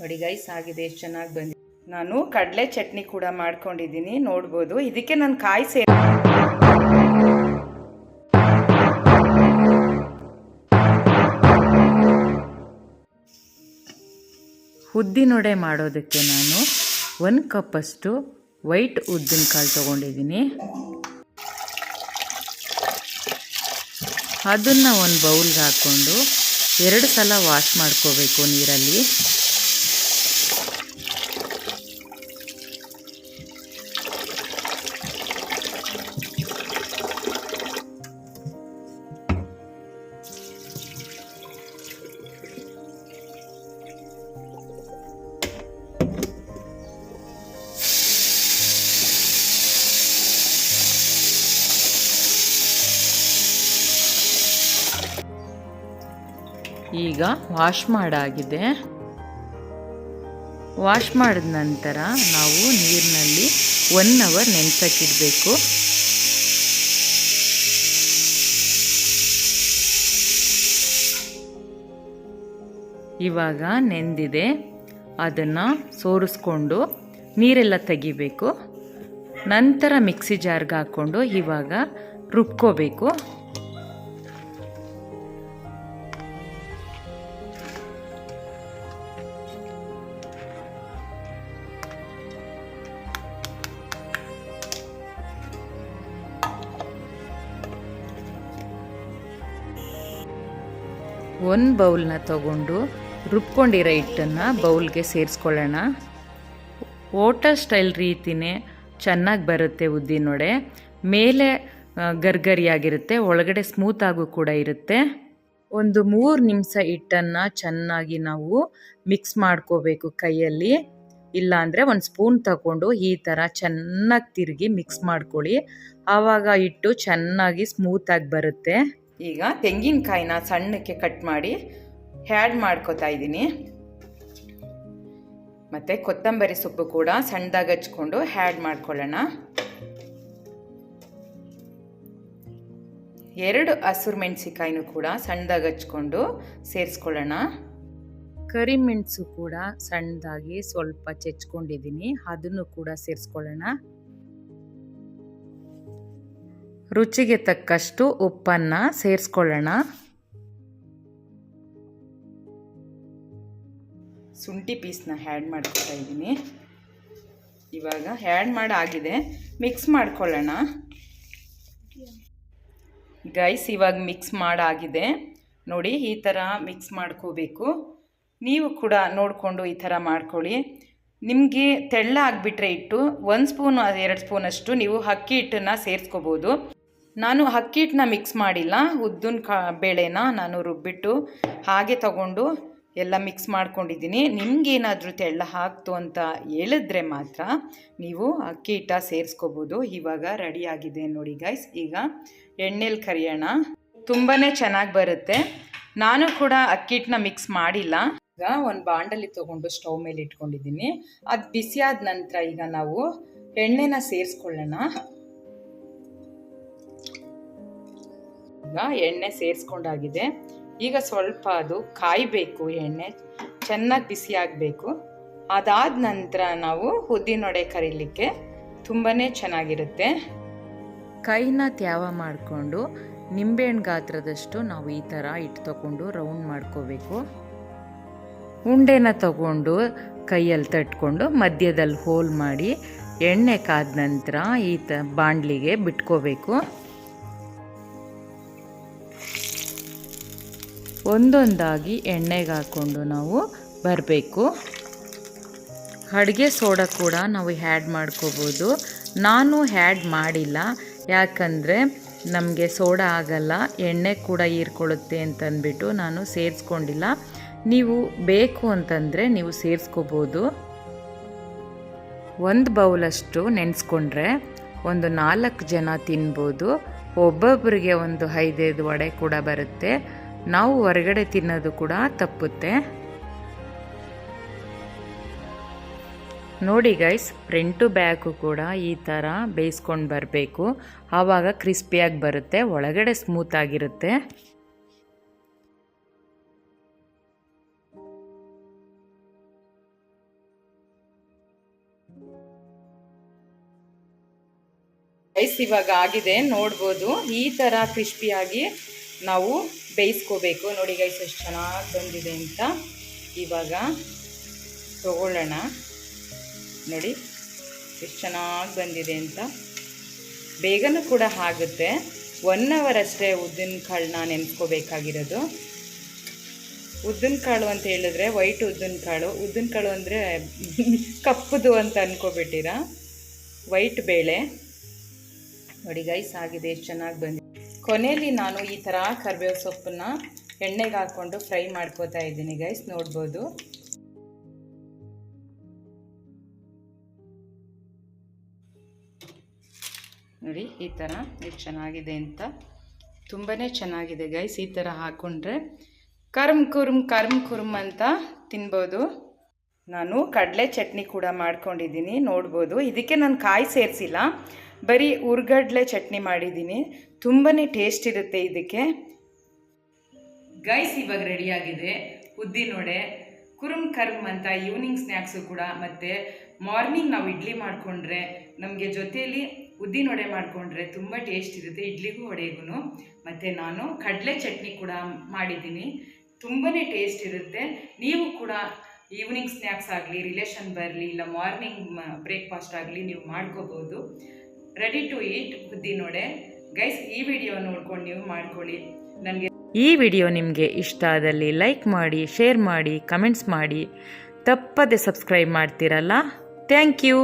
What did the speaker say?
ನೋಡಿ ಗೈಸ್ ಆಗಿದೆ, ಎಷ್ಟು ಚೆನ್ನಾಗಿ ಬಂದಿದೆ. ನಾನು ಕಡಲೆ ಚಟ್ನಿ ಕೂಡ ಮಾಡ್ಕೊಂಡಿದ್ದೀನಿ, ನೋಡ್ಬೋದು. ಇದಕ್ಕೆ ನಾನು ಕಾಯಿ ಸೇರಿ ಉದ್ದಿನೊಡೆ ಮಾಡೋದಕ್ಕೆ ನಾನು ಒಂದು ಕಪ್ಪಷ್ಟು ವೈಟ್ ಉದ್ದಿನ ಕಾಳು ತೊಗೊಂಡಿದ್ದೀನಿ. ಅದನ್ನು ಒಂದು ಬೌಲ್ಗೆ ಹಾಕ್ಕೊಂಡು ಎರಡು ಸಲ ವಾಶ್ ಮಾಡ್ಕೋಬೇಕು ನೀರಲ್ಲಿ. ಈಗ ವಾಶ್ ಮಾಡಾಗಿದೆ. ವಾಶ್ ಮಾಡಿದ ನಂತರ ನಾವು ನೀರಿನಲ್ಲಿ ಒನ್ ಅವರ್ ನೆನೆಸಕ್ಕಿಡಬೇಕು. ಇವಾಗ ನೆಂದಿದೆ. ಅದನ್ನು ಸೋರಿಸ್ಕೊಂಡು ನೀರೆಲ್ಲ ತೆಗಿಬೇಕು. ನಂತರ ಮಿಕ್ಸಿ ಜಾರ್ಗೆ ಹಾಕ್ಕೊಂಡು ಇವಾಗ ರುಬ್ಕೋಬೇಕು. ಒಂದು ಬೌಲ್ನ ತಗೊಂಡು ರುಬ್ಕೊಂಡಿರೋ ಹಿಟ್ಟನ್ನು ಬೌಲ್ಗೆ ಸೇರಿಸ್ಕೊಳ್ಳೋಣ. ಓಟ ಸ್ಟೈಲ್ ರೀತಿನೇ ಚೆನ್ನಾಗಿ ಬರುತ್ತೆ ಉದ್ದಿನೊಡೆ ಮೇಲೆ ಗರ್ಗರಿಯಾಗಿರುತ್ತೆ, ಒಳಗಡೆ ಸ್ಮೂತಾಗೂ ಕೂಡ ಇರುತ್ತೆ. ಒಂದು ಮೂರು ನಿಮಿಷ ಹಿಟ್ಟನ್ನು ಚೆನ್ನಾಗಿ ನಾವು ಮಿಕ್ಸ್ ಮಾಡ್ಕೋಬೇಕು ಕೈಯಲ್ಲಿ. ಇಲ್ಲಾಂದರೆ ಒಂದು ಸ್ಪೂನ್ ತಗೊಂಡು ಈ ಥರ ಚೆನ್ನಾಗಿ ತಿರುಗಿ ಮಿಕ್ಸ್ ಮಾಡ್ಕೊಳ್ಳಿ. ಆವಾಗ ಹಿಟ್ಟು ಚೆನ್ನಾಗಿ ಸ್ಮೂತಾಗಿ ಬರುತ್ತೆ. ಈಗ ತೆಂಗಿನಕಾಯಿನ ಸಣ್ಣಕ್ಕೆ ಕಟ್ ಮಾಡಿ ಹ್ಯಾಡ್ ಮಾಡ್ಕೋತಾ ಇದ್ದೀನಿ. ಮತ್ತು ಕೊತ್ತಂಬರಿ ಸೊಪ್ಪು ಕೂಡ ಸಣ್ಣದಾಗಿ ಹಚ್ಕೊಂಡು ಹ್ಯಾಡ್ ಮಾಡ್ಕೊಳ್ಳೋಣ. ಎರಡು ಹಸಿರು ಮೆಣಸಿಕಾಯಿನೂ ಕೂಡ ಸಣ್ಣದಾಗಿ ಹಚ್ಕೊಂಡು ಸೇರಿಸ್ಕೊಳ್ಳೋಣ. ಕರಿಮೆಣಸು ಕೂಡ ಸಣ್ಣದಾಗಿ ಸ್ವಲ್ಪ ಚೆಚ್ಕೊಂಡಿದ್ದೀನಿ, ಅದನ್ನು ಕೂಡ ಸೇರಿಸ್ಕೊಳ್ಳೋಣ. ರುಚಿಗೆ ತಕ್ಕಷ್ಟು ಉಪ್ಪನ್ನು ಸೇರಿಸ್ಕೊಳ್ಳೋಣ. ಶುಂಠಿ ಪೀಸ್ನ ಹ್ಯಾಡ್ ಮಾಡ್ಕೊತಾ ಇದ್ದೀನಿ. ಇವಾಗ ಹ್ಯಾಡ್ ಮಾಡಿ ಆಗಿದೆ ಮಿಕ್ಸ್ ಮಾಡ್ಕೊಳ್ಳೋಣ. ಗೈಸ್ ಇವಾಗ ಮಿಕ್ಸ್ ಮಾಡಾಗಿದೆ. ನೋಡಿ, ಈ ಥರ ಮಿಕ್ಸ್ ಮಾಡ್ಕೋಬೇಕು. ನೀವು ಕೂಡ ನೋಡಿಕೊಂಡು ಈ ಥರ ಮಾಡ್ಕೊಳ್ಳಿ. ನಿಮಗೆ ತೆಳ್ಳ ಆಗಿಬಿಟ್ರೆ ಇಟ್ಟು ಒಂದು ಸ್ಪೂನ್ ಎರಡು ಸ್ಪೂನಷ್ಟು ನೀವು ಅಕ್ಕಿ ಹಿಟ್ಟನ್ನು ಸೇರಿಸ್ಕೋಬೋದು. ನಾನು ಅಕ್ಕಿ ಹಿಟ್ಟನ್ನ ಮಿಕ್ಸ್ ಮಾಡಿಲ್ಲ. ಉದ್ದಿನ ಕಾ ಬೇಳೆನ ನಾನು ರುಬ್ಬಿಟ್ಟು ಹಾಗೆ ತಗೊಂಡು ಎಲ್ಲ ಮಿಕ್ಸ್ ಮಾಡ್ಕೊಂಡಿದ್ದೀನಿ. ನಿಮ್ಗೇನಾದರೂ ತೆಳ್ಳ ಹಾಕ್ತು ಅಂತ ಹೇಳಿದ್ರೆ ಮಾತ್ರ ನೀವು ಅಕ್ಕಿ ಹಿಟ್ಟ ಸೇರಿಸ್ಕೋಬೋದು. ಇವಾಗ ರೆಡಿಯಾಗಿದೆ ನೋಡಿ ಗೈಸ್ ಈಗ ಎಣ್ಣೆಲಿ ಕರಿಯೋಣ. ತುಂಬಾ ಚೆನ್ನಾಗಿ ಬರುತ್ತೆ. ನಾನು ಕೂಡ ಅಕ್ಕಿ ಹಿಟ್ಟನ್ನ ಮಿಕ್ಸ್ ಮಾಡಿಲ್ಲ. ಈಗ ಒಂದು ಬಾಂಡಲಿ ತೊಗೊಂಡು ಸ್ಟವ್ ಮೇಲೆ ಇಟ್ಕೊಂಡಿದ್ದೀನಿ. ಅದು ಬಿಸಿಯಾದ ನಂತರ ಈಗ ನಾವು ಎಣ್ಣೆನ ಸೇರಿಸ್ಕೊಳ್ಳೋಣ. ಈಗ ಎಣ್ಣೆ ಸೇರಿಸ್ಕೊಂಡಾಗಿದೆ. ಈಗ ಸ್ವಲ್ಪ ಅದು ಕಾಯಬೇಕು ಎಣ್ಣೆ. ಚೆನ್ನಾಗಿ ಬಿಸಿ ಆಗಬೇಕು. ಅದಾದ ನಂತರ ನಾವು ಉದ್ದಿನೊಡೆ ಕರೀಲಿಕ್ಕೆ ತುಂಬಾ ಚೆನ್ನಾಗಿರುತ್ತೆ. ಕೈನ ತ್ಯಾವ ಮಾಡಿಕೊಂಡು ನಿಂಬೆಹಣ್ಣು ಗಾತ್ರದಷ್ಟು ನಾವು ಈ ಥರ ಇಟ್ಟು ತಗೊಂಡು ರೌಂಡ್ ಮಾಡ್ಕೋಬೇಕು. ಉಂಡೆನ ತಗೊಂಡು ಕೈಯಲ್ಲಿ ತಟ್ಕೊಂಡು ಮಧ್ಯದಲ್ಲಿ ಹೋಲ್ ಮಾಡಿ ಎಣ್ಣೆ ಕಾದ ನಂತರ ಈ ತ ಬಾಣಲಿಗೆ ಬಿಟ್ಕೋಬೇಕು. ಒಂದೊಂದಾಗಿ ಎಣ್ಣೆಗೆ ಹಾಕ್ಕೊಂಡು ನಾವು ಬರಬೇಕು. ಅಡುಗೆ ಸೋಡಾ ಕೂಡ ನಾವು ಹ್ಯಾಡ್ ಮಾಡ್ಕೋಬೋದು. ನಾನು ಹ್ಯಾಡ್ ಮಾಡಿಲ್ಲ, ಯಾಕಂದರೆ ನಮಗೆ ಸೋಡಾ ಆಗಲ್ಲ, ಎಣ್ಣೆ ಕೂಡ ಹೀರ್ಕೊಳ್ಳುತ್ತೆ ಅಂತಂದ್ಬಿಟ್ಟು ನಾನು ಸೇರಿಸ್ಕೊಂಡಿಲ್ಲ. ನೀವು ಬೇಕು ಅಂತಂದರೆ ನೀವು ಸೇರಿಸ್ಕೋಬೋದು. ಒಂದು ಬೌಲಷ್ಟು ನೆನೆಸ್ಕೊಂಡ್ರೆ ಒಂದು ನಾಲ್ಕು ಜನ ತಿನ್ಬೋದು. ಒಬ್ಬೊಬ್ಬರಿಗೆ ಒಂದು ಐದೈದು ವಡೆ ಕೂಡ ಬರುತ್ತೆ. ನಾವು ಹೊರಗಡೆ ತಿನ್ನೋದು ಕೂಡ ತಪ್ಪುತ್ತೆ. ನೋಡಿ ಗೈಸ್, ಫ್ರಂಟು ಬ್ಯಾಕು ಕೂಡ ಈ ಥರ ಬೇಯಿಸ್ಕೊಂಡು ಬರಬೇಕು. ಆವಾಗ ಕ್ರಿಸ್ಪಿಯಾಗಿ ಬರುತ್ತೆ, ಒಳಗಡೆ ಸ್ಮೂತ್ ರೈಸ್ ಇವಾಗ ಆಗಿದೆ, ನೋಡ್ಬೋದು. ಈ ಥರ ಕ್ರಿಸ್ಪಿಯಾಗಿ ನಾವು ಬೇಯಿಸ್ಕೋಬೇಕು. ನೋಡಿ ಗೈಸ್ ಎಷ್ಟು ಚೆನ್ನಾಗಿ ಬಂದಿದೆ ಅಂತ. ಇವಾಗ ತಗೊಳ್ಳೋಣ. ನೋಡಿ, ಎಷ್ಟು ಚೆನ್ನಾಗಿ ಬಂದಿದೆ ಅಂತ. ಬೇಗನೂ ಕೂಡ ಆಗುತ್ತೆ. ಒನ್ ಅವರ್ ಅಷ್ಟೇ ಉದ್ದಿನ ಕಾಳನ್ನ ನೆನೆಸ್ಕೋಬೇಕಾಗಿರೋದು. ಉದ್ದಿನ ಕಾಳು ಅಂತ ಹೇಳಿದ್ರೆ ವೈಟ್ ಉದ್ದಿನ ಕಾಳು. ಉದ್ದಿನ ಕಾಳು ಅಂದರೆ ಕಪ್ಪದು ಅಂತ ಅಂದ್ಕೋಬಿಟ್ಟಿರ ವೈಟ್ ಬೇಳೆ. ನೋಡಿ ಗೈಸ್ ಆಗಿದೆ, ಎಷ್ಟು ಚೆನ್ನಾಗಿ ಬಂದಿದೆ. ಕೊನೆಯಲ್ಲಿ ನಾನು ಈ ಥರ ಕರಿಬೇವು ಸೊಪ್ಪನ್ನ ಎಣ್ಣೆಗೆ ಹಾಕ್ಕೊಂಡು ಫ್ರೈ ಮಾಡ್ಕೋತಾ ಇದ್ದೀನಿ ಗೈಸ್ ನೋಡ್ಬೋದು. ನೋಡಿ, ಈ ಥರ ಎಷ್ಟು ಚೆನ್ನಾಗಿದೆ ಅಂತ. ತುಂಬಾ ಚೆನ್ನಾಗಿದೆ ಗೈಸ್ ಈ ಥರ ಹಾಕ್ಕೊಂಡ್ರೆ ಕರ್ಮ್ ಕುರ್ಮ್ ಕರ್ಮ್ ಕುರ್ಮ್ ಅಂತ ತಿನ್ಬೋದು. ನಾನು ಕಡಲೆ ಚಟ್ನಿ ಕೂಡ ಮಾಡ್ಕೊಂಡಿದ್ದೀನಿ, ನೋಡ್ಬೋದು. ಇದಕ್ಕೆ ನಾನು ಕಾಯಿ ಸೇರಿಸಿಲ್ಲ. ಬರೀ ಉರ್ಗಡ್ಲೆ ಚಟ್ನಿ ಮಾಡಿದ್ದೀನಿ. ತುಂಬಾ ಟೇಸ್ಟ್ ಇರುತ್ತೆ ಇದಕ್ಕೆ. ಗೈಸ್ ಇವಾಗ ರೆಡಿಯಾಗಿದೆ ಉದ್ದಿನೊಡೆ ಕುರುಮ್ ಕರ್ಮ್ ಅಂತ ಈವ್ನಿಂಗ್ ಸ್ನ್ಯಾಕ್ಸು ಕೂಡ ಮತ್ತು ಮಾರ್ನಿಂಗ್ ನಾವು ಇಡ್ಲಿ ಮಾಡಿಕೊಂಡ್ರೆ ನಮಗೆ ಜೊತೆಯಲ್ಲಿ ಉದ್ದಿನೊಡೆ ಮಾಡಿಕೊಂಡ್ರೆ ತುಂಬ ಟೇಸ್ಟ್ ಇರುತ್ತೆ. ಇಡ್ಲಿಗೂ ವಡೆಗೂ ಮತ್ತು ನಾನು ಕಡಲೆ ಚಟ್ನಿ ಕೂಡ ಮಾಡಿದ್ದೀನಿ. ತುಂಬಾ ಟೇಸ್ಟ್ ಇರುತ್ತೆ. ನೀವು ಕೂಡ ಈವ್ನಿಂಗ್ ಸ್ನ್ಯಾಕ್ಸ್ ಆಗಲಿ ರಿಲೇಷನ್ ಬರಲಿ, ಇಲ್ಲ ಮಾರ್ನಿಂಗ್ ಬ್ರೇಕ್ಫಾಸ್ಟ್ ಆಗಲಿ ನೀವು ಮಾಡ್ಕೋಬೋದು. ರೆಡಿ ಟು ಈಟ್ ಉದ್ದಿನೊಡೆ ಗೈಸ್ ಈ ವಿಡಿಯೋ ನೋಡ್ಕೊಂಡು ನೀವು ಮಾಡ್ಕೊಳ್ಳಿ. ನನಗೆ ಈ ವಿಡಿಯೋ ನಿಮಗೆ ಇಷ್ಟ ಆದಲ್ಲಿ ಲೈಕ್ ಮಾಡಿ ಶೇರ್ ಮಾಡಿ ಕಮೆಂಟ್ಸ್ ಮಾಡಿ. ತಪ್ಪದೆ ಸಬ್ಸ್ಕ್ರೈಬ್ ಮಾಡ್ತೀರಲ್ಲ? Thank you